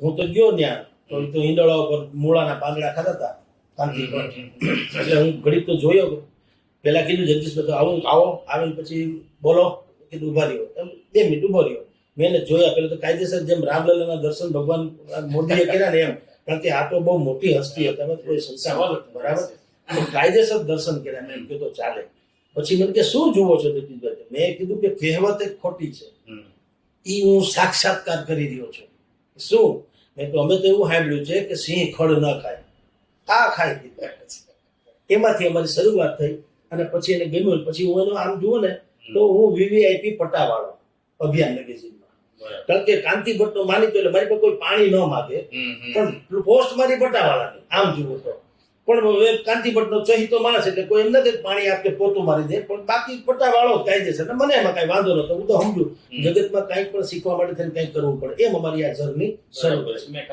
હું તો ગયો ત્યાં તો તો ઈંડળા ઉપર મૂળાના પાંદડા ખાતા હતા કાંતિ એટલે હું ઘડીક તો જોયો પેલા કીધું જગદીશભાઈ આવું આવો આવીને પછી બોલો કીધું ઊભા રહ્યો. એમ બે મિનિટ ઊભો રહ્યો. મેં એને જોયા પેલા તો કાયદેસર જેમ રામલલાના દર્શન ભગવાન મોદીએ કર્યા ને એમ કારણ કે આ તો બહુ મોટી હસ્તી હતા એમાં કોઈ સંસ્થા બરાબર? કાયદેસર દર્શન કર્યા મેં કીધું તો ચાલે. પછી મને કે શું જુઓ છો જગદીશભાઈ? મેં કીધું કે કહેવત એક ખોટી છે. એ હું સાક્ષાત્કાર કરી રહ્યો છું. શું? અમે તો એવું સાંભળ્યું છે કે સિંહ ખડ ન ખાય. આ ખાઈ દીધા એમાંથી અમારી શરૂઆત થઈ અને પછી એને ગમ્યું પછી હું એનો આમ જુઓ ને તો હું વીવીઆઈપી પટ્ટાવાળો અભિયાન મેગેઝિનમાં કારણ કે કાંતિ ભટ્ટનો તો એટલે મારી પાસે કોઈ પાણી ન માગે. પણ પોસ્ટ મારી પટ્ટાવાળાની આમ જુઓ તો. પણ કાંતિભટ્ટનો ચહિતો માણસ એટલે કોઈ એમ નથી પાણી આપકે પોતું મારી દે પણ બાકી પટ્ટાવાળો જ કાયદેસર ને મને એમાં કાંઈ વાંધો નતો હું તો સમજુ જગતમાં કાંઈક પણ શીખવા માટે થઈને કંઈક કરવું પડે. એમ અમારી આ જર્ની શરૂ કરી